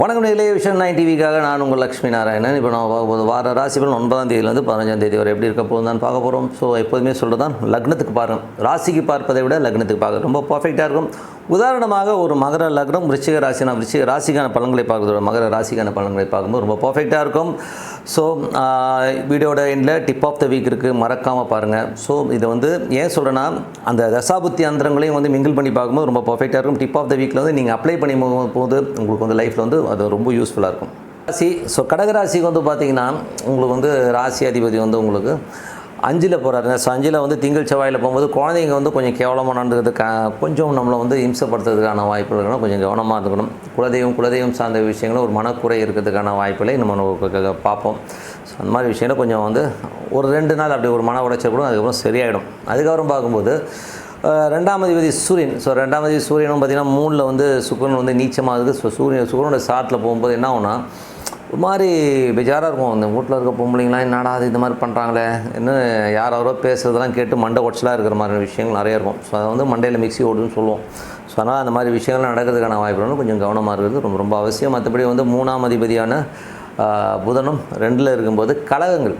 வணக்கம் நிலைய விஷயம் நைன் டிவிக்காக நான் உங்கள் லக்ஷ்மி நாராயணன். இப்போ நான் பார்க்க போது வார ராசி பலன் ஒன்பதாம் தேதியிலேருந்து பதினஞ்சாம் தேதி வரை எப்படி இருக்க போகுது தான் பார்க்க போகிறோம் ஸோ எப்போதுமே சொல்கிறது தான் லக்னத்துக்கு பாருங்கள் ராசிக்கு பார்ப்பதை விட லக்னத்துக்கு பார்க்க ரொம்ப பர்ஃபெக்டாக இருக்கும். உதாரணமாக ஒரு மகர லக்னம் விருச்சிக ராசினா விருச்சிக ராசிக்கான பலன்களை பார்க்குறதோட மகர ராசிக்கான பலன்களை பார்க்கும்போது ரொம்ப பர்ஃபெக்டாக இருக்கும். ஸோ வீடியோட எண்டில் டிப் ஆஃப் த வீக் இருக்குது மறக்காமல் பாருங்கள் ஸோ இதை வந்து ஏன் சொல்கிறேன்னா அந்த தசாபுத்தி அந்தரங்களையும் வந்து மிங்கிள் பண்ணி பார்க்கும்போது ரொம்ப பர்ஃபெக்டாக இருக்கும். டிப் ஆஃப் த வீக்கில் வந்து நீங்கள் அப்ளை பண்ணி போது உங்களுக்கு வந்து லைஃப்பில் வந்து அது ரொம்ப யூஸ்ஃபுல்லாக இருக்கும். ராசி ஸோ கடகராசிக்கு வந்து பார்த்திங்கன்னா உங்களுக்கு வந்து ராசி அதிபதி வந்து உங்களுக்கு அஞ்சில் போகிறாரு ஸோ அஞ்சில் வந்து திங்கள் செவ்வாயில் போகும்போது குழந்தைங்க வந்து கொஞ்சம் கேவலமாக நடந்துக்கிறதுக்கு கொஞ்சம் நம்மளை வந்து இம்சப்படுத்துறதுக்கான வாய்ப்புகள் இருக்கணும் கொஞ்சம் கவனமாக இருக்கணும். குலதெய்வம் குலதெய்வம் சார்ந்த விஷயங்களும் ஒரு மனக்குறை இருக்கிறதுக்கான வாய்ப்புகளை நம்ம பார்ப்போம். ஸோ அந்த மாதிரி விஷயங்கள் கொஞ்சம் வந்து ஒரு ரெண்டு நாள் அப்படி ஒரு மன உடைச்சல் கூட அதுக்கப்புறம் சரியாயிடும். அதுக்கப்புறம் பார்க்கும்போது ரெண்டாம் அதிபதி சூரியன். ஸோ ரெண்டாம் அதிபதி சூரியனும் பார்த்திங்கன்னா மூணில் வந்து சுக்கரன் வந்து நீச்சமாகுது ஸோ சூரியன் சுக்கரனோட சாட்டில் போகும்போது என்ன ஆகுனா ஒரு மாதிரி பெஜாராக இருக்கும். அந்த வீட்டில் இருக்க பொம்பளைங்களாம் என்னடா அது இந்த மாதிரி பண்ணுறாங்களே இன்னும் யார் யாரோ பேசுகிறதெல்லாம் கேட்டு மண்டை குடச்சலாக இருக்கிற மாதிரி விஷயங்கள் நிறைய இருக்கும். ஸோ அதை வந்து மண்டையில் மிக்ஸி ஓடுன்னு சொல்லுவோம். ஸோ அதனால் அந்த மாதிரி விஷயங்கள்லாம் நடக்கிறதுக்கான வாய்ப்புகள் கொஞ்சம் கவனமாக இருக்கிறது ரொம்ப ரொம்ப அவசியம். மற்றபடி வந்து மூணாம் அதிபதியான புதனும் ரெண்டில் இருக்கும்போது கழகங்கள்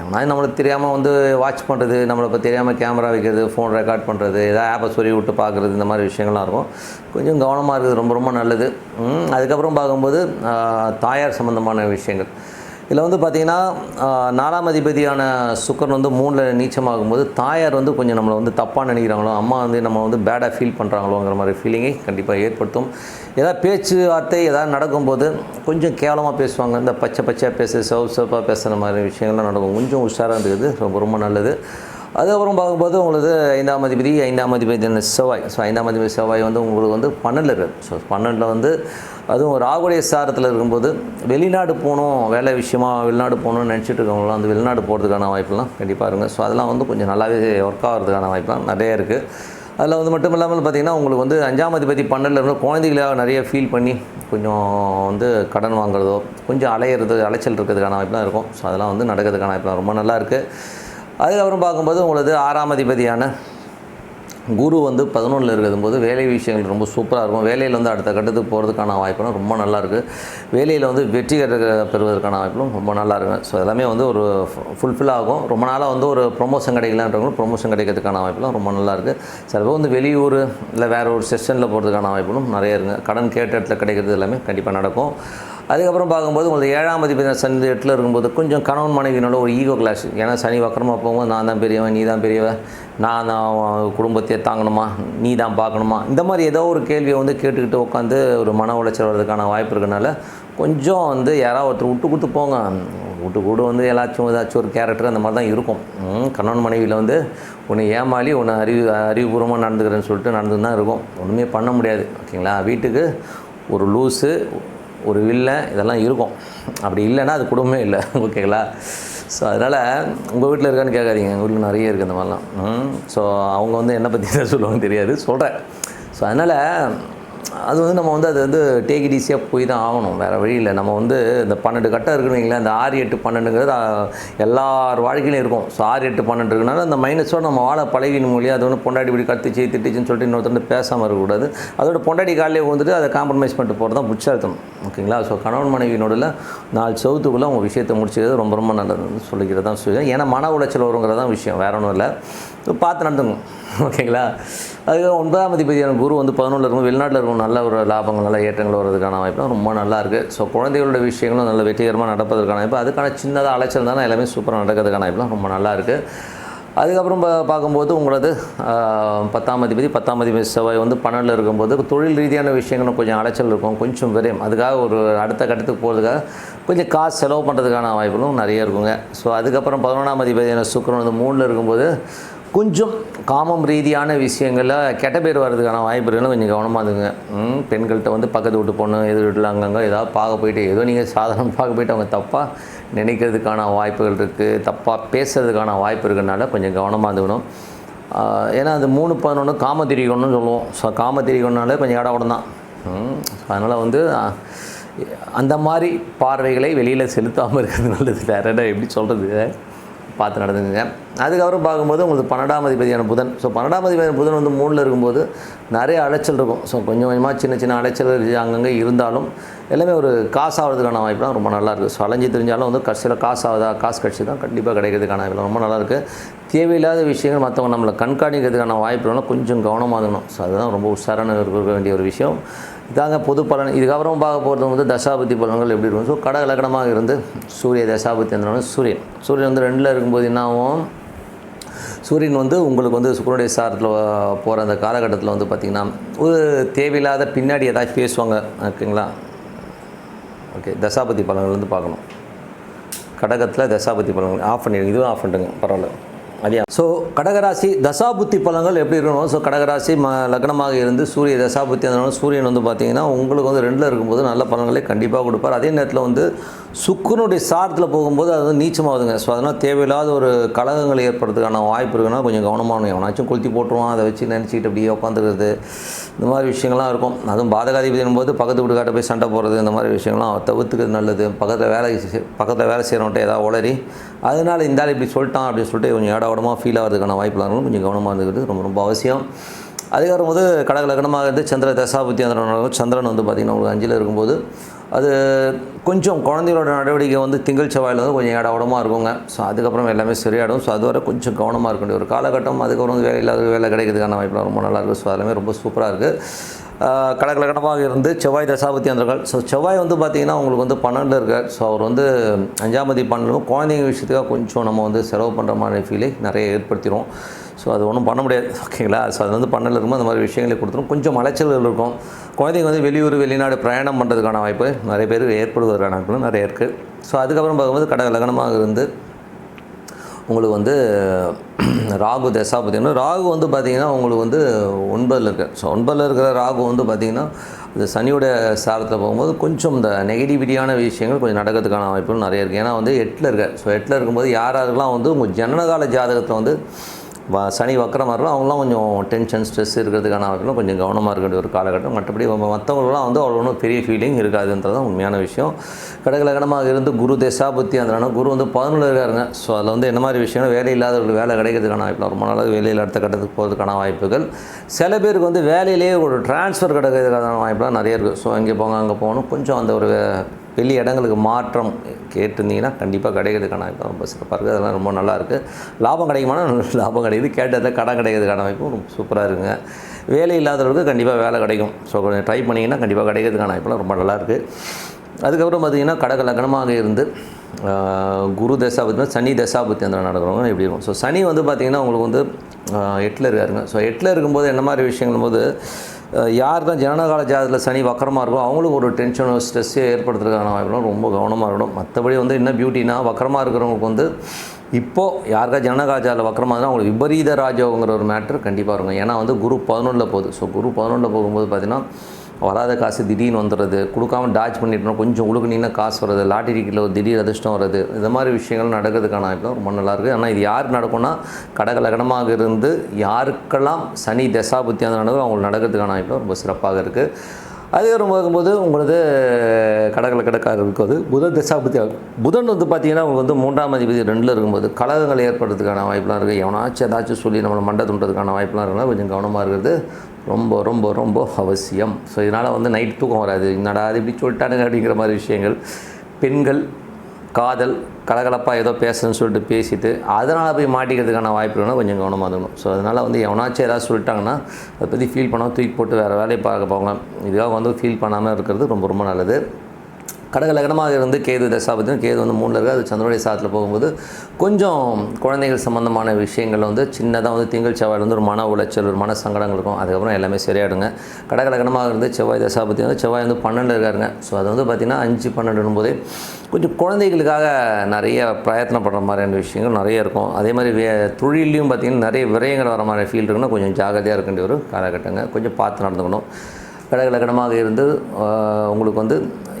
எவனாவது நம்மளுக்கு தெரியாமல் வந்து வாட்ச் பண்ணுறது நம்மளை இப்போ தெரியாமல் கேமரா வைக்கிறது ஃபோன் ரெக்கார்ட் பண்ணுறது ஏதாவது ஆப்பை சொல்லி விட்டு பார்க்குறது இந்த மாதிரி விஷயங்கள்லாம் இருக்கும். கொஞ்சம் கவனமாக இருக்குது ரொம்ப ரொம்ப நல்லது. அதுக்கப்புறம் பார்க்கும்போது தாயார் சம்மந்தமான விஷயங்கள். இதில் வந்து பார்த்திங்கன்னா நாலாம் அதிபதியான சுக்கரன் வந்து மூணில் நீச்சமாகும் போது தாயார் வந்து கொஞ்சம் நம்மளை வந்து தப்பாக நினைக்கிறாங்களோ அம்மா வந்து நம்ம வந்து பேடாக ஃபீல் பண்ணுறாங்களோங்கிற மாதிரி ஃபீலிங்கை கண்டிப்பாக ஏற்படுத்தும். ஏதாவது பேச்சு வார்த்தை ஏதாவது நடக்கும்போது கொஞ்சம் கேவலமாக பேசுவாங்க. இந்த பச்சை பச்சையாக பேச சவு சவப்பாக பேசுகிற மாதிரி விஷயங்கள்லாம் நடக்கும். கொஞ்சம் உஷாராக இருந்தது ரொம்ப ரொம்ப நல்லது. அதுக்கப்புறம் பார்க்கும்போது உங்களுக்கு ஐந்தாம் அதிபதி ஐந்தாம் அதிபதி செவ்வாய். ஸோ ஐந்தாம் அதிபதி செவ்வாய் வந்து உங்களுக்கு வந்து பன்னெண்டில் இருக்குது ஸோ பன்னெண்டில் வந்து அதுவும் ராகுடைய சாரத்தில் இருக்கும்போது வெளிநாடு போகணும் வேலை விஷயமா வெளிநாடு போகணும்னு நினச்சிட்டு இருக்கவங்களாம் வந்து வெளிநாடு போகிறதுக்கான வாய்ப்பெல்லாம் கண்டிப்பாக இருங்க ஸோ அதெல்லாம் வந்து கொஞ்சம் நல்லாவே ஒர்க் ஆகிறதுக்கான வாய்ப்பெல்லாம் நிறைய இருக்குது அதில் வந்து மட்டும் இல்லாமல் பார்த்திங்கன்னா உங்களுக்கு வந்து அஞ்சாம் அதிபதி பன்னெண்டில் இருந்து குழந்தைகளாக நிறைய ஃபீல் பண்ணி கொஞ்சம் வந்து கடன் வாங்குறதோ கொஞ்சம் அலையிறது அலைச்சல் இருக்கிறதுக்கான வாய்ப்புலாம் இருக்கும். ஸோ அதெல்லாம் வந்து நடக்கிறதுக்கான வாய்ப்புலாம் ரொம்ப நல்லா இருக்குது அதுக்கப்புறம் பார்க்கும்போது உங்களது ஆறாம் அதிபதியான குரு வந்து பதினொன்றில் இருக்கும்போது வேலை விஷயங்கள் ரொம்ப சூப்பராக இருக்கும். வேலையில் வந்து அடுத்த கட்டத்துக்கு போகிறதுக்கான வாய்ப்புலாம் ரொம்ப நல்லாயிருக்கு வேலையில் வந்து வெற்றி பெறுவதற்கான வாய்ப்புகளும் ரொம்ப நல்லா இருக்கும் ஸோ எல்லாமே வந்து ஒரு ஃபுல்ஃபில் ஆகும். ரொம்ப நாளாக வந்து ஒரு ப்ரொமோஷன் கிடைக்கலான்றவங்களும் ப்ரொமோஷன் கிடைக்கிறதுக்கான வாய்ப்புலாம் ரொம்ப நல்லாயிருக்கு சில பேர் வந்து வெளியூர் இல்லை வேறு ஒரு செஷனில் போகிறதுக்கான வாய்ப்புகளும் நிறைய இருக்குது கடன் கேட்ட இடத்துல கிடைக்கிறது எல்லாமே கண்டிப்பாக நடக்கும். அதுக்கப்புறம் பார்க்கும்போது உங்களுக்கு ஏழாம் அதிபதி சனி எட்டில் இருக்கும்போது கொஞ்சம் கணவன் மனைவியினோட ஒரு ஈகோ கிளாஷ் ஏன்னா சனி வக்கரமாக போகும்போது நான் தான் பெரியவன் நீ தான் பெரியவன் நான் தான் குடும்பத்தையே தாங்கணுமா நீ தான் பார்க்கணுமா? இந்த மாதிரி ஏதோ ஒரு கேள்வியை வந்து கேட்டுக்கிட்டு உட்காந்து ஒரு மன உளைச்சல் வர்றதுக்கான வாய்ப்பு இருக்கனால கொஞ்சம் வந்து யாராவது ஒருத்தர் விட்டு கொடுத்து போங்க. விட்டு கூட வந்து எல்லாச்சும் ஏதாச்சும் ஒரு கேரக்டர் அந்த மாதிரி தான் இருக்கும். ம், கணவன் மனைவியில் வந்து ஒன்று ஏமாளி ஒன்று அறிவு அறிவுபூர்வமாக நடந்துக்கிறேன்னு சொல்லிட்டு நடந்து தான் இருக்கும். ஒன்றுமே பண்ண முடியாது. ஓகேங்களா? வீட்டுக்கு ஒரு லூஸு ஒரு வில்லை இதெல்லாம் இருக்கும். அப்படி இல்லைன்னா அது குடும்பமே இல்லை ஓகேங்களா ஸோ அதனால் உங்கள் வீட்டில் இருக்கான்னு கேட்காதீங்க. எங்கள் வீட்டில் நிறைய இருக்குது இந்த மாதிரிலாம். ஸோ அவங்க வந்து என்னை பற்றி தான் சொல்லுவாங்க தெரியாது. சொல்கிறேன் ஸோ அதனால் அது வந்து நம்ம வந்து அது வந்து டேக் இட் ஈஸியாக போய் தான் ஆகணும். வேறு வழியில் நம்ம வந்து இந்த பன்னெண்டு கட்டம் இருக்குன்னு வைங்களேன் இந்த ஆறு எட்டு பன்னெண்டுங்கிறது எல்லார் வாழ்க்கையிலும் இருக்கும். ஸோ ஆறு எட்டு பன்னெண்டு இருக்குனால அந்த மைனஸோடு நம்ம வாழ பழகின மொழியாக அது ஒன்று பொண்டாடி இப்படி கத்துச்சு திட்டுச்சுன்னு சொல்லிட்டு இன்னொருத்தர் பேசாமல் இருக்கக்கூடாது அதோட பொண்டாடி காலையில் வந்துட்டு அதை காம்ப்ரமைஸ் பண்ணிட்டு போகிறது தான் புட்சார்த்தம் ஓகேங்களா? ஸோ கணவன் மனைவியினோடல நாலு சவுத்துக்குள்ளே அவங்க விஷயத்தை முடிச்சுக்கிறது ரொம்ப ரொம்ப நல்லதுன்னு சொல்லிக்கிறது தான் சொல்லுவேன் ஏன்னா மன உளைச்சல் வருங்கிறதான் விஷயம். வேற ஒன்றும் இல்லை. பார்த்து நடந்துங்க ஓகேங்களா? அதுக்கு ஒன்பதாம் அதிபதியான குரு வந்து பதினொன்றில் இருக்கும். வெளிநாட்டில் இருக்கும். நல்ல ஒரு லாபங்கள் நல்ல ஏற்றங்கள் வர்றதுக்கான வாய்ப்பு. ரொம்ப நல்லா இருக்குது ஸோ குழந்தைகளோட விஷயங்களும் நல்ல வெற்றிகரமாக நடப்பதற்கான வாய்ப்பு. அதுக்கான சின்னதாக அலைச்சல் தானே எல்லாமே சூப்பராக நடக்கிறதுக்கான வாய்ப்புலாம் ரொம்ப நல்லா இருக்குது அதுக்கப்புறம் பார்க்கும்போது உங்களது பத்தாம் அதிபதி பத்தாம் அதிபதி செவ்வாய் வந்து பன்னெண்டில் இருக்கும்போது தொழில் ரீதியான விஷயங்களும் கொஞ்சம் அலைச்சல் இருக்கும். கொஞ்சம் விரையும் அதுக்காக ஒரு அடுத்த கட்டத்துக்கு போகிறதுக்காக கொஞ்சம் காசு செலவு பண்ணுறதுக்கான வாய்ப்புகளும் நிறைய இருக்குங்க. ஸோ அதுக்கப்புறம் பதினொன்றாம் அதிபதியான சுக்கரன் வந்து மூணில் இருக்கும்போது கொஞ்சம் காமம் ரீதியான விஷயங்களில் கெட்ட பேர் வர்றதுக்கான வாய்ப்பு இருக்குன்னு கொஞ்சம் கவனமாக இருங்க ம், பெண்கள்கிட்ட வந்து பக்கத்து வீட்டு பொண்ணு எது வீட்டில் அங்கங்கே ஏதாவது பார்க்க போயிட்டு ஏதோ நீங்கள் சாதாரண பார்க்க போயிட்டு அவங்க தப்பாக நினைக்கிறதுக்கான வாய்ப்புகள் இருக்குது தப்பாக பேசுறதுக்கான வாய்ப்பு இருக்கிறனால கொஞ்சம் கவனமாக இருந்துக்கணும். ஏன்னா அது மூணு பதினொன்று காமத்திரிகோணம்னு சொல்லுவோம். ஸோ காமத்திரிகோணாலே கொஞ்சம் இடம் கூட தான். அதனால் வந்து அந்த மாதிரி பார்வைகளை வெளியில் செலுத்தாமல் இருக்கிறது நல்லது. வேறு எப்படி சொல்கிறது பார்த்து நடந்துங்க அதுக்கப்புறம் பார்க்கும்போது உங்களுக்கு பன்னெண்டாம் அதிபதியான புதன். ஸோ பன்னெண்டாம் அதிபதியான புதன் வந்து மூணில் இருக்கும்போது நிறைய அலைச்சல் இருக்கும். ஸோ கொஞ்சம் கொஞ்சமாக சின்ன சின்ன அலைச்சல் அங்கங்கே இருந்தாலும் எல்லாமே ஒரு காசு ஆகிறதுக்கான வாய்ப்புலாம் ரொம்ப நல்லாயிருக்கு ஸோ அலைஞ்சு தெரிஞ்சாலும் வந்து கட்சியில் காசு ஆகுதா? காசு கட்சி தான் கண்டிப்பாக கிடைக்கிறதுக்கான வாய்ப்பு ரொம்ப நல்லா இருக்குது தேவையில்லாத விஷயங்கள் மற்றவங்க நம்மளை கண்காணிக்கிறதுக்கான வாய்ப்புலாம் கொஞ்சம் கவனமாக இருக்கணும். ஸோ அதுதான் ரொம்ப உஷாரான இருக்க வேண்டிய ஒரு விஷயம். இதாங்க பொது பலன். இதுக்கப்புறம் பார்க்க போகிறது வந்து தசாபதி பலன்கள் எப்படி இருக்கும்? ஸோ கடக லக்னமாக இருந்து சூரிய தசாபதி அந்த சூரியன். சூரியன் வந்து ரெண்டில் இருக்கும்போது என்ன ஆகும்? சூரியன் வந்து உங்களுக்கு வந்து சுக்கரனுடைய சாரத்தில் போகிற அந்த காலகட்டத்தில் வந்து பார்த்திங்கன்னா ஒரு தேவையில்லாத பின்னாடி ஏதாச்சும் பேசுவாங்க. ஓகேங்களா? ஓகே தசாபதி பலன்கள் வந்து பார்க்கணும். கடகத்தில் தசாபதி பலன்கள் ஆஃப் பண்ணிடுங்க இதுவும் ஆஃப் பண்ணிட்டுங்க பரவாயில்ல. அதே ஸோ கடகராசி தசாபுத்தி பழங்கள் எப்படி இருக்கணும்? ஸோ கடகராசி ம லக்னமாக இருந்து சூரிய தசாபுத்தி அதனால சூரியன் வந்து பார்த்திங்கன்னா உங்களுக்கு வந்து ரெண்டில் இருக்கும்போது நல்ல பலன்களை கண்டிப்பாக கொடுப்பார். அதே நேரத்தில் வந்து சுக்குனுடைய சாரத்தில் போகும்போது அது வந்து நீச்சமாகுதுங்க. ஸோ அதனால் தேவையில்லாத ஒரு கலகங்கள் ஏற்படுறதுக்கான வாய்ப்பு இருக்குன்னா கொஞ்சம் கவனமாக எவனாச்சும் கொளுத்தி போட்டுருவான் அதை வச்சு நினச்சிக்கிட்டு அப்படியே உட்காந்துக்கிறது இந்த மாதிரி விஷயங்கள்லாம் இருக்கும். அதுவும் பாதகாதிபதினும் போது பக்கத்து வீட்டுக்காட்ட போய் சண்டை போடுறது இந்த மாதிரி விஷயங்கள்லாம் தவிர்த்துக்கிறது நல்லது. பக்கத்தில் வேலை பக்கத்தில் வேலை செய்கிறவன்ட்ட ஏதாவது உளறி அதனால் இந்த இப்படி சொல்லிட்டான் அப்படின்னு சொல்லிட்டு கொஞ்சம் ஏடா ஃபீல் ஆகிறதுக்கான வாய்ப்புலாம் இருக்கும். கொஞ்சம் கவனமாக இருந்துக்கிறது ரொம்ப ரொம்ப அவசியம். அதுக்கப்புறம் வந்து கடக லக்னமாக இருந்து சந்திர தசாபுத்தி அந்த சந்திரன் வந்து பார்த்திங்கன்னா உங்களுக்கு அஞ்சில் இருக்கும்போது அது கொஞ்சம் குழந்தைகளோட நடவடிக்கை வந்து திங்கள் செவ்வாயில் வந்து கொஞ்சம் ஏடாவிடமாக இருக்குங்க. ஸோ அதுக்கப்புறம் எல்லாமே சரியாயிடும். ஸோ அதுவரை கொஞ்சம் கவனமாக இருக்க வேண்டிய ஒரு காலகட்டம் அதுக்கப்புறம் வந்து வேலை இல்லாத வேலை கிடைக்கிறதுக்கான வாய்ப்புலாம் ரொம்ப நல்லாயிருக்கும் ஸோ எல்லாமே ரொம்ப சூப்பராக இருக்குது கடகலகனமாக இருந்து செவ்வாய் தசாபதி அந்தர்கள். ஸோ செவ்வாய் வந்து பார்த்திங்கன்னா உங்களுக்கு வந்து பன்னெண்டு இருக்கார். ஸோ அவர் வந்து அஞ்சாமதி பன்னெண்டு குழந்தைங்க விஷயத்துக்காக கொஞ்சம் நம்ம வந்து செலவு பண்ணுற மாதிரி ஃபீலை நிறைய ஏற்படுத்திடும் ஸோ அது ஒன்றும் பண்ண முடியாது. ஓகேங்களா ஸோ அது வந்து பண்ணல இருக்கும் அந்த மாதிரி விஷயங்களை கொடுத்துரும். கொஞ்சம் அலைச்சல்கள் இருக்கும். குழந்தைங்க வந்து வெளியூர் வெளிநாடு பிரயாணம் பண்ணுறதுக்கான வாய்ப்பு நிறைய பேர் ஏற்படுவதற்கான நிறைய இருக்குது ஸோ அதுக்கப்புறம் பார்க்கும்போது கடகலகனமாக இருந்து உங்களுக்கு வந்து ராகு தசா பார்த்திங்கன்னா ராகு வந்து பார்த்திங்கன்னா உங்களுக்கு வந்து ஒன்பதில் இருக்க. ஸோ ஒன்பதில் இருக்கிற ராகு வந்து பார்த்திங்கன்னா இந்த சனியோட சாரத்தில் போகும்போது கொஞ்சம் இந்த நெகட்டிவிட்டியான விஷயங்கள் கொஞ்சம் நடக்கிறதுக்கான வாய்ப்புகள் நிறைய இருக்குது ஏன்னா வந்து எட்டில் இருக்க ஸோ எட்டில் இருக்கும்போது யார் யாருக்கெல்லாம் வந்து உங்கள் ஜனனகால ஜாதகத்தில் வந்து சனி வக்கரமாக மாதிரிலாம் அவங்களாம் கொஞ்சம் டென்ஷன் ஸ்ட்ரெஸ் இருக்கிறதுக்கான வாய்ப்புகளும் கொஞ்சம் கவனமாக இருக்க வேண்டிய ஒரு காலகட்டம். மற்றபடி மற்றவங்களாம் வந்து அவ்வளோ ஒன்றும் பெரிய ஃபீலிங் இருக்காதுன்றது தான் உண்மையான விஷயம். கடகலகனமாக இருந்து குரு தேசாபுத்தி அந்த குரு வந்து பதினொன்று இருக்காருங்க. ஸோ அதில் வந்து என்ன மாதிரி விஷயம் வேலை இல்லாதவர்களுக்கு வேலை கிடைக்கிறதுக்கான வாய்ப்பு ரொம்ப நாளாக வேலையில் அடுத்த கட்டத்துக்கு போகிறதுக்கான வாய்ப்புகள். சில பேருக்கு வந்து வேலையிலேயே ஒரு டிரான்ஸ்ஃபர் கிடைக்கிறதுக்கான வாய்ப்புலாம் நிறைய இருக்குது ஸோ அங்கே போங்க அங்கே போகணும். கொஞ்சம் அந்த ஒரு வெளி இடங்களுக்கு மாற்றம் கேட்டிருந்தீங்கன்னா கண்டிப்பாக கிடைக்கிறதுக்கான வாய்ப்பு ரொம்ப சிறப்பாக இருக்குது அதெல்லாம் ரொம்ப நல்லாயிருக்கு லாபம் கிடைக்குமானா லாபம் கிடைக்குது. கேட்டதில் கடன் கிடைக்கிறதுக்கான அமைப்பும் ரொம்ப சூப்பராக இருக்குங்க. வேலை இல்லாதவர்களுக்கு கண்டிப்பாக வேலை கிடைக்கும். ஸோ கொஞ்சம் ட்ரை பண்ணிங்கன்னா கண்டிப்பாக கிடைக்கிறதுக்கான வாய்ப்புலாம் ரொம்ப நல்லா இருக்குது அதுக்கப்புறம் பார்த்தீங்கன்னா கடக லக்னமாக இருந்து குரு தசாபுத்தி சனி தசாபுத்தி அந்த நடக்கிறவங்க எப்படி இருக்கும். ஸோ சனி வந்து பார்த்திங்கன்னா உங்களுக்கு வந்து எட்டில் இருக்காருங்க. ஸோ எட்டில் இருக்கும்போது என்ன மாதிரி விஷயங்கள் போது யார் தான் ஜனனகால ஜாதத்தில் சனி வக்கரமாக இருக்கோ அவங்களுக்கு ஒரு டென்ஷனோ ஸ்ட்ரெஸ்ஸோ ஏற்படுத்துறதுக்கான வாய்ப்புகளும் ரொம்ப கவனமாக இருக்கணும். மற்றபடி வந்து என்ன பியூட்டினா வக்கரமாக இருக்கிறவங்களுக்கு வந்து இப்போது யாருக்கா ஜனனகால வக்கரமாக இருந்தால் அவங்களுக்கு விபரீத ராஜோங்கிற ஒரு மேட்ரு கண்டிப்பாக இருக்கும். ஏன்னா வந்து குரு பதினொன்றில் போகுது. ஸோ குரு பதினொன்றில் போகும்போது பார்த்தீங்கன்னா வராத காசு திடீர்னு வந்துடுறது கொடுக்காம டாச் பண்ணிட்டோம் கொஞ்சம் உழுகுனீங்கன்னா காசு வர்றது லாட்டரிக்கில் ஒரு திடீர் அதிர்ஷ்டம் வருது இந்த மாதிரி விஷயங்கள் நடக்கிறதுக்கான வாய்ப்பு ரொம்ப நல்லாயிருக்கு இருக்குது. ஆனால் இது யாருக்கு நடக்கும்னா கடகலகனமாக இருந்து யாருக்கெல்லாம் சனி தசாபுத்தி அந்த அவங்களுக்கு நடக்கிறதுக்கான வாய்ப்பு ரொம்ப சிறப்பாக இருக்குது. அதுக்கப்புறம் பார்க்கும்போது உங்களது கடகளை கடக்காக இருக்குது புதன் தசாபதி புதன் வந்து பார்த்தீங்கன்னா உங்களுக்கு வந்து மூன்றாம் அதிபதி ரெண்டில் இருக்கும்போது கழகங்கள் ஏற்படுறதுக்கான வாய்ப்புலாம் இருக்குது. எவனாச்சும் ஏதாச்சும் சொல்லி நம்மளை மண்டை துண்டுறதுக்கான வாய்ப்புலாம் இருக்குன்னா கொஞ்சம் கவனமாக இருக்கிறது. ரொம்ப ரொம்ப ரொம்ப அவசியம். ஸோ இதனால் வந்து நைட் தூக்கம் வராது. என்னடா அது இப்படி சொல்லிட்டானுங்க அப்படிங்கிற மாதிரி விஷயங்கள். பெண்கள் காதல் கலகலப்பாக ஏதோ பேசுன்னு சொல்லிட்டு பேசிட்டு அதனால் போய் மாட்டிக்கிறதுக்கான வாய்ப்பு இருக்குன்னா கொஞ்சம் கவனமாக இருக்கணும். ஸோ அதனால் வந்து எவனாச்சும் ஏதாவது சொல்லிட்டாங்கன்னா அதை பற்றி ஃபீல் பண்ணாமல் தூக்கி போட்டு வேறு வேலையை பார்க்க போங்க. இதுக்காக வந்து ஃபீல் பண்ணாமல் இருக்கிறது ரொம்ப ரொம்ப நல்லது. கடகலகனமாக இருந்து கேது தசாபதியும் கேது வந்து மூணில் இருக்குது அது சந்திரனுடைய சாத்தில் போகும்போது கொஞ்சம் குழந்தைகள் சம்மந்தமான விஷயங்கள் வந்து சின்னதாக வந்து திங்கள் செவ்வாயில் வந்து ஒரு மன உளைச்சல் ஒரு மன சங்கடங்கள் இருக்கும். அதுக்கப்புறம் எல்லாமே சரியாயிடுங்க. கடகலகனமாக இருந்து செவ்வாய் தசாபதி வந்து செவ்வாய் வந்து பன்னெண்டு இருக்காருங்க. ஸோ அது வந்து பார்த்திங்கன்னா அஞ்சு பன்னெண்டுன்னும் போதே கொஞ்சம் குழந்தைகளுக்காக நிறைய பிரயத்தனப்படுற மாதிரியான விஷயங்கள் நிறைய இருக்கும். அதே மாதிரி வே தொழிலையும் பார்த்திங்கன்னா நிறைய விரயங்கள் வர மாதிரி ஃபீல் இருக்குன்னா கொஞ்சம் ஜாகிரதையாக இருக்க வேண்டிய ஒரு காலகட்டங்க. கொஞ்சம் பார்த்து நடந்துக்கணும். கடகலக்கணமாக இருந்து உங்களுக்கு வந்து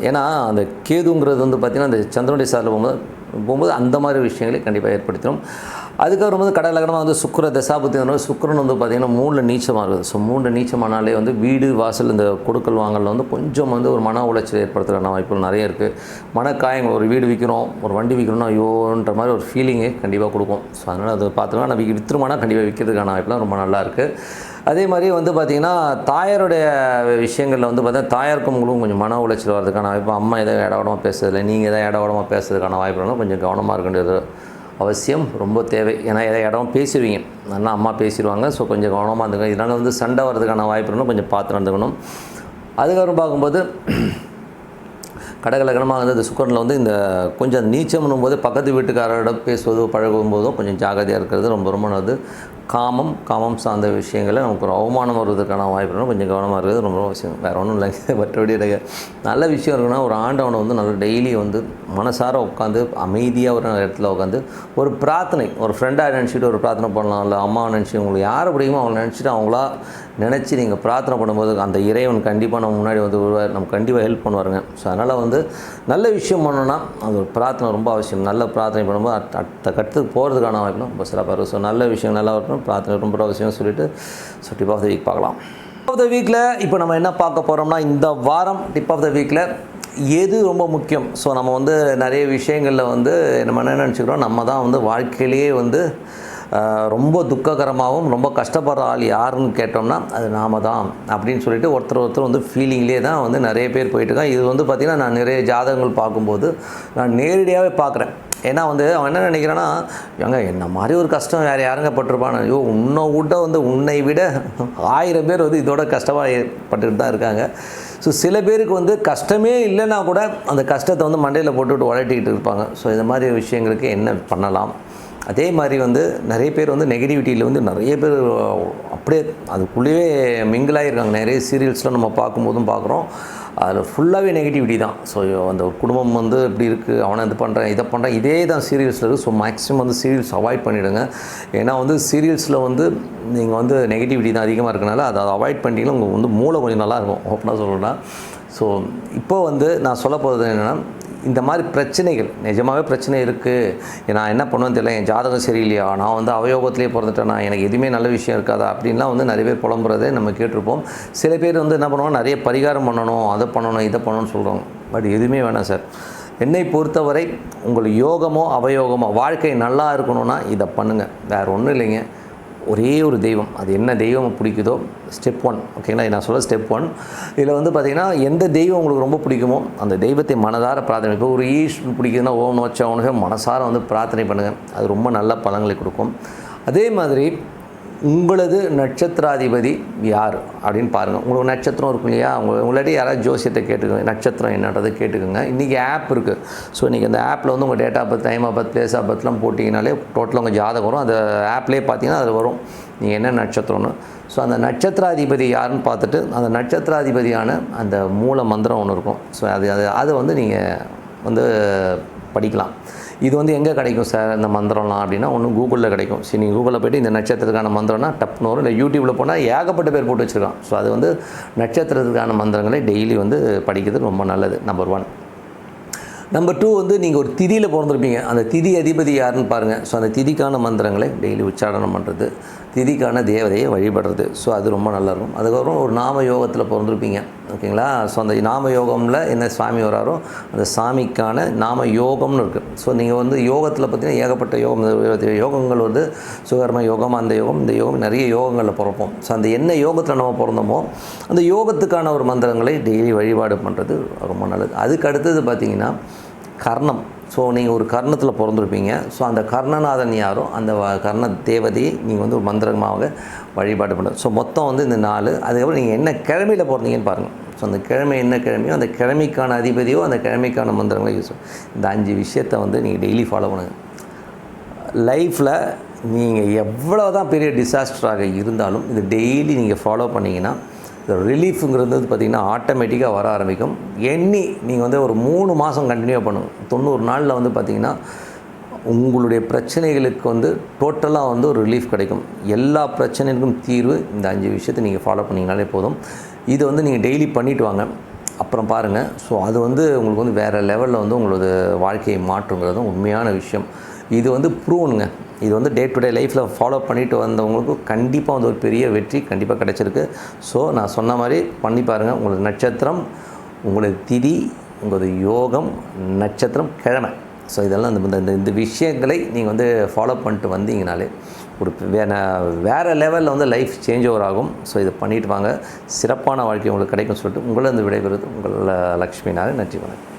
ஏன்னா அந்த கேதுங்கிறது வந்து பார்த்திங்கன்னா அந்த சந்திரனுடைய சாரில் போகும்போது போகும்போது அந்த மாதிரி விஷயங்களை கண்டிப்பாக ஏற்படுத்திடும். அதுக்கப்புறம் வந்து கடக லக்னமாக வந்து சுக்கர தசாபுத்தி வந்து சுக்கரன் வந்து பார்த்திங்கன்னா மூணில் நீச்சமாக இருக்குது. ஸோ மூணு நீச்சமானாலே வந்து வீடு வாசல் இந்த கொடுக்கல் வாங்கலில் வந்து கொஞ்சம் வந்து ஒரு மன உளைச்சல் ஏற்படுத்துகிற வாய்ப்புகள் நிறைய இருக்குது மனக்காயங்கள் ஒரு வீடு விற்கிறோம் ஒரு வண்டி விற்கிறோம்னா ஐயோன்ற மாதிரி ஒரு ஃபீலிங்கு கண்டிப்பாக கொடுக்கும். ஸோ அதனால் அது பார்த்தோம்னா நம்ம விற்றுமானா கண்டிப்பாக விற்கிறதுக்கான வாய்ப்புலாம் ரொம்ப நல்லா இருக்குது அதே மாதிரி வந்து பார்த்திங்கன்னா தாயாருடைய விஷயங்களில் வந்து பார்த்தீங்கன்னா தாயாருக்கும் உங்களுக்கும் கொஞ்சம் மன உளைச்சல் வரதுக்கான வாய்ப்பு. அம்மா எதாவது இடவடமாக பேசுறதில்ல நீங்கள் எதாவது இடவடமாக பேசுறதுக்கான வாய்ப்புகளும் கொஞ்சம் கவனமாக இருக்கின்றது அவசியம் ரொம்ப தேவை. ஏன்னா இடம் பேசிடுவீங்க அண்ணா அம்மா பேசிடுவாங்க ஸோ கொஞ்சம் கவனமாக இருந்துக்கணும். இதனால் வந்து சண்டை வர்றதுக்கான வாய்ப்புகளும் கொஞ்சம் பார்த்து நடந்துக்கணும். அதுக்கப்புறம் பார்க்கும்போது கடகலகனமாக வந்து அந்த சுக்கரனில் வந்து இந்த கொஞ்சம் நீச்சம்னும் போது பக்கத்து வீட்டுக்காரோட பேசுவதோ பழகும் போதும் கொஞ்சம் ஜாகிரதையாக இருக்கிறது ரொம்ப ரொம்ப நல்லது. காமம் காமம் சார்ந்த விஷயங்களில் நமக்கு ஒரு அவமானம் வருவதற்கான வாய்ப்புகளும் கொஞ்சம் கவனமாக இருக்கிறது ரொம்ப அவசியம். வேறு ஒன்றும் இல்லைங்க மற்றபடி எனக்கு நல்ல விஷயம் இருக்குன்னா ஒரு ஆண்டவனை வந்து நல்ல டெய்லி வந்து மனசார உட்காந்து அமைதியாக ஒரு இடத்துல உட்காந்து ஒரு பிரார்த்தனை ஒரு ஃப்ரெண்டாக நினச்சிட்டு ஒரு பிரார்த்தனை பண்ணலாம் இல்லை அம்மா நினச்சி உங்களுக்கு யாரை பிடிக்குமோ அவங்க நினச்சிட்டு அவங்களா நினச்சி நீங்கள் பிரார்த்தனை பண்ணும்போது அந்த இறைவன் கண்டிப்பாக நம்ம முன்னாடி வந்து வருவார். நம்ம கண்டிப்பாக ஹெல்ப் பண்ணுவாருங்க. ஸோ அதனால் வந்து நல்ல விஷயம் பண்ணோன்னா அது ஒரு பிரார்த்தனை ரொம்ப அவசியம். நல்ல பிரார்த்தனை பண்ணும்போது அடுத்த கட்டத்துக்கு போகிறதுக்கான வாய்ப்பு ரொம்ப சிறப்பாக இருக்கும் ஸோ நல்ல விஷயம் நல்லா இருக்கும் பிரார்த்தனை ரொம்ப அவசியம் சொல்லிட்டு so tip of the week பார்க்கலாம். டிப் ஆஃப் த வீக்கில் இப்போ நம்ம என்ன பார்க்க போகிறோம்னா இந்த வாரம் டிப் ஆஃப் த வீக்கில் எது ரொம்ப முக்கியம்? ஸோ நம்ம வந்து நிறைய விஷயங்களில் வந்து நம்ம என்ன நினச்சிக்கிறோம்? நம்ம தான் வந்து வாழ்க்கையிலேயே வந்து ரொம்ப துக்ககரமாகவும் ரொம்ப கஷ்டப்படுற ஆள் யாருன்னு கேட்டோம்னா அது நாம தான் அப்படின்னு சொல்லிட்டு ஒருத்தர் ஒருத்தர் வந்து ஃபீலிங்லேயே தான் வந்து நிறைய பேர் போயிட்டுருக்காங்க இது வந்து பார்த்திங்கன்னா நான் நிறைய ஜாதகங்கள் பார்க்கும்போது நான் நேரடியாகவே பார்க்குறேன். ஏன்னா வந்து அவன் என்ன நினைக்கிறான்னா எங்க என்ன மாதிரி ஒரு கஷ்டம் வேறு யாருங்க பட்டிருப்பான் ஐயோ உன்னை விட வந்து உன்னை விட ஆயிரம் பேர் வந்து இதோட கஷ்டமாக பட்டுட்டு தான் இருக்காங்க. ஸோ சில பேருக்கு வந்து கஷ்டமே இல்லைன்னா கூட அந்த கஷ்டத்தை வந்து மண்டையில் போட்டுவிட்டு உழட்டிக்கிட்டு இருப்பாங்க. ஸோ இந்த மாதிரி விஷயங்களுக்கு என்ன பண்ணலாம்? அதே மாதிரி வந்து நிறைய பேர் வந்து நெகட்டிவிட்டியில் வந்து நிறைய பேர் அப்படியே அதுக்குள்ளேயே மிங்கிளாகிருக்காங்க நிறைய சீரியல்ஸ்லாம் நம்ம பார்க்கும்போதும் பார்க்குறோம். அதில் ஃபுல்லாகவே நெகட்டிவிட்டி தான். ஸோ அந்த ஒரு குடும்பம் வந்து இப்படி இருக்குது அவனை இது பண்ணுறேன் இதை பண்ணுறேன் இதே தான் சீரியல்ஸில் இருக்குது ஸோ மேக்ஸிமம் வந்து சீரியல்ஸ் அவாய்ட் பண்ணிவிடுங்க ஏன்னா வந்து சீரியல்ஸில் வந்து நீங்கள் வந்து நெகட்டிவிட்டி தான் அதிகமாக இருக்கனால அதை அவாய்ட் பண்ணிட்டீங்கன்னா உங்களுக்கு வந்து மூளை கொஞ்சம் நல்லாயிருக்கும் ஓப்பனாக சொல்லணும்னா ஸோ இப்போ வந்து நான் சொல்ல போகிறது என்னென்னா இந்த மாதிரி பிரச்சனைகள் நிஜமாகவே பிரச்சனை இருக்குது நான் என்ன பண்ணுவேன்னு தெரியல என் ஜாதகம் சரியில்லையா? நான் வந்து அவயோகத்திலே பிறந்துட்டேனா? எனக்கு எதுவுமே நல்ல விஷயம் இருக்காதா? அப்படின்லாம் வந்து நிறைய பேர் புலம்புறதே நம்ம கேட்டிருப்போம். சில பேர் வந்து என்ன பண்ணுவாங்க நிறைய பரிகாரம் பண்ணணும் அதை பண்ணணும் இதை பண்ணணும்னு சொல்கிறாங்க பட் எதுவுமே வேணாம் சார். என்னை பொறுத்தவரை உங்கள் யோகமோ அவயோகமோ வாழ்க்கை நல்லா இருக்கணும்னா இதை பண்ணுங்கள் வேறு ஒன்றும் இல்லைங்க. ஒரே ஒரு தெய்வம். அது என்ன தெய்வம் பிடிக்குதோ ஸ்டெப் ஒன் ஓகேங்களா நான் சொல்ல ஸ்டெப் ஒன் இதில் வந்து பார்த்திங்கன்னா எந்த தெய்வம் உங்களுக்கு ரொம்ப பிடிக்குமோ அந்த தெய்வத்தை மனதார பிரார்த்தனை இப்போ ஒரு ஈஷ் பிடிக்குதுன்னா ஓம் நோச்சா உனக்கு மனசார வந்து பிரார்த்தனை பண்ணுங்கள் அது ரொம்ப நல்ல பலங்களை கொடுக்கும். அதே மாதிரி உங்களது நட்சத்திராதிபதி யார் அப்படின்னு பாருங்கள் உங்களுக்கு நட்சத்திரம் இருக்கும் இல்லையா? உங்க உங்களாட்டி யாராவது ஜோசியத்தை கேட்டுக்கோங்க. நட்சத்திரம் என்னன்றது கேட்டுக்கோங்க. இன்றைக்கி ஆப் இருக்குது ஸோ இன்றைக்கி அந்த ஆப்பில் வந்து உங்கள் date of birth time of birth place of பர்த்லாம் போட்டிங்கனாலே டோட்டலாக உங்கள் ஜாதகம் வரும். அந்த ஆப்லேயே பார்த்தீங்கன்னா அது வரும். நீங்கள் என்ன நட்சத்திரம்னு. ஸோ அந்த நட்சத்திராதிபதி யாருன்னு பார்த்துட்டு அந்த நட்சத்திராதிபதியான அந்த மூல மந்திரம் ஒன்று இருக்கும். ஸோ அது அது அதை வந்து நீங்கள் வந்து படிக்கலாம். இது வந்து எங்கே கிடைக்கும் சார் இந்த மந்திரம்லாம் அப்படின்னா ஒன்று கூகுளில் கிடைக்கும். சரி நீங்கள் கூகுளில் போய்ட்டு இந்த நட்சத்திரத்துக்கான மந்திரம்னா டப்னு வரும். இல்லை யூடியூப்பில் போனால் ஏகப்பட்ட பேர் போட்டு வச்சுருக்கான். ஸோ அது வந்து நட்சத்திரத்துக்கான மந்திரங்களை டெய்லி வந்து படிக்கிறது ரொம்ப நல்லது நம்பர் ஒன் நம்பர் டூ வந்து நீங்கள் ஒரு திதியில் பிறந்திருப்பீங்க. அந்த திதி அதிபதி யாருன்னு பாருங்கள் ஸோ அந்த திதிக்கான மந்திரங்களை டெய்லி உச்சாரணம் பண்ணுறது திதிக்கான தேவதையை வழிபடுறது. ஸோ அது ரொம்ப நல்லாயிருக்கும் அதுக்கப்புறம் ஒரு நாம யோகத்தில் பிறந்திருப்பீங்க. ஓகேங்களா? ஸோ அந்த நாம யோகமில் என்ன சாமி வராரோ அந்த சாமிக்கான நாம யோகம்னு இருக்குது ஸோ நீங்கள் வந்து யோகத்தில் பார்த்தீங்கன்னா ஏகப்பட்ட யோகம் யோகங்கள் வந்து சுகர்ம யோகம் அந்த யோகம் இந்த யோகம் நிறைய யோகங்களில் பிறப்போம். ஸோ அந்த என்ன யோகத்தில் நம்ம பிறந்தோமோ அந்த யோகத்துக்கான ஒரு மந்திரங்களை டெய்லி வழிபாடு பண்ணுறது ரொம்ப நல்லது. அதுக்கு அடுத்தது பார்த்தீங்கன்னா கர்ணம். ஸோ நீங்கள் ஒரு கர்ணத்தில் பிறந்திருப்பீங்க. ஸோ அந்த கர்ணநாதன் யாரோ அந்த வ- கர்ண தேவதையை நீங்கள் வந்து ஒரு மந்திரமாக வழிபாடு பண்ணுறது ஸோ மொத்தம் வந்து இந்த நாலு. அதுக்கப்புறம் நீங்கள் என்ன கிழமையில் பிறந்தீங்கன்னு பாருங்கள் ஸோ அந்த கிழமை என்ன கிழமையோ அந்த கிழமைக்கான அதிபதியோ அந்த கிழமைக்கான மந்திரங்களை யூஸ் இந்த அஞ்சு விஷயத்தை வந்து நீங்கள் டெய்லி ஃபாலோ பண்ணுங்கள் லைஃப்பில் நீங்கள் எவ்வளோ தான் பெரிய டிசாஸ்டராக இருந்தாலும் இது டெய்லி நீங்கள் ஃபாலோ பண்ணிங்கன்னா ரிலீஃபுங்கிறது வந்து பார்த்திங்கன்னா ஆட்டோமேட்டிக்காக வர ஆரம்பிக்கும். எண்ணி நீங்கள் வந்து ஒரு மூணு மாதம் கண்டினியூ பண்ணும் தொண்ணூறு நாளில் வந்து பார்த்திங்கன்னா உங்களுடைய பிரச்சனைகளுக்கு வந்து டோட்டலாக வந்து ஒரு ரிலீஃப் கிடைக்கும். எல்லா பிரச்சனைக்கும் தீர்வு இந்த அஞ்சு விஷயத்தை நீங்கள் ஃபாலோ பண்ணிங்கனாலே போதும். இதை வந்து நீங்கள் டெய்லி பண்ணிட்டு வாங்க. அப்புறம் பாருங்கள் ஸோ அது வந்து உங்களுக்கு வந்து வேறு லெவலில் வந்து உங்களோட வாழ்க்கையை மாற்றுங்கிறது உண்மையான விஷயம். இது வந்து ப்ரூவனுங்க. இது வந்து டே டு டே லைஃப்பில் ஃபாலோ பண்ணிட்டு வந்தவங்களுக்கு கண்டிப்பாக வந்து ஒரு பெரிய வெற்றி கண்டிப்பாக கிடைச்சிருக்கு. ஸோ நான் சொன்ன மாதிரி பண்ணி பாருங்கள் உங்களுக்கு நட்சத்திரம் உங்களது திதி உங்களது யோகம் நட்சத்திரம் கிழமை. ஸோ இதெல்லாம் இந்த இந்த இந்த விஷயங்களை நீங்கள் வந்து ஃபாலோ பண்ணிட்டு வந்தீங்கனாலே ஒரு வே வேறு லெவலில் வந்து லைஃப் சேஞ்ச் ஓவர் ஆகும். ஸோ இதை பண்ணிட்டு வாங்க. சிறப்பான வாழ்க்கை உங்களுக்கு கிடைக்கும் சொல்லிட்டு உங்களை வந்து விடைபெறுவது உங்கள் லக்ஷ்மி நாராயண் நன்றி வணக்கம்.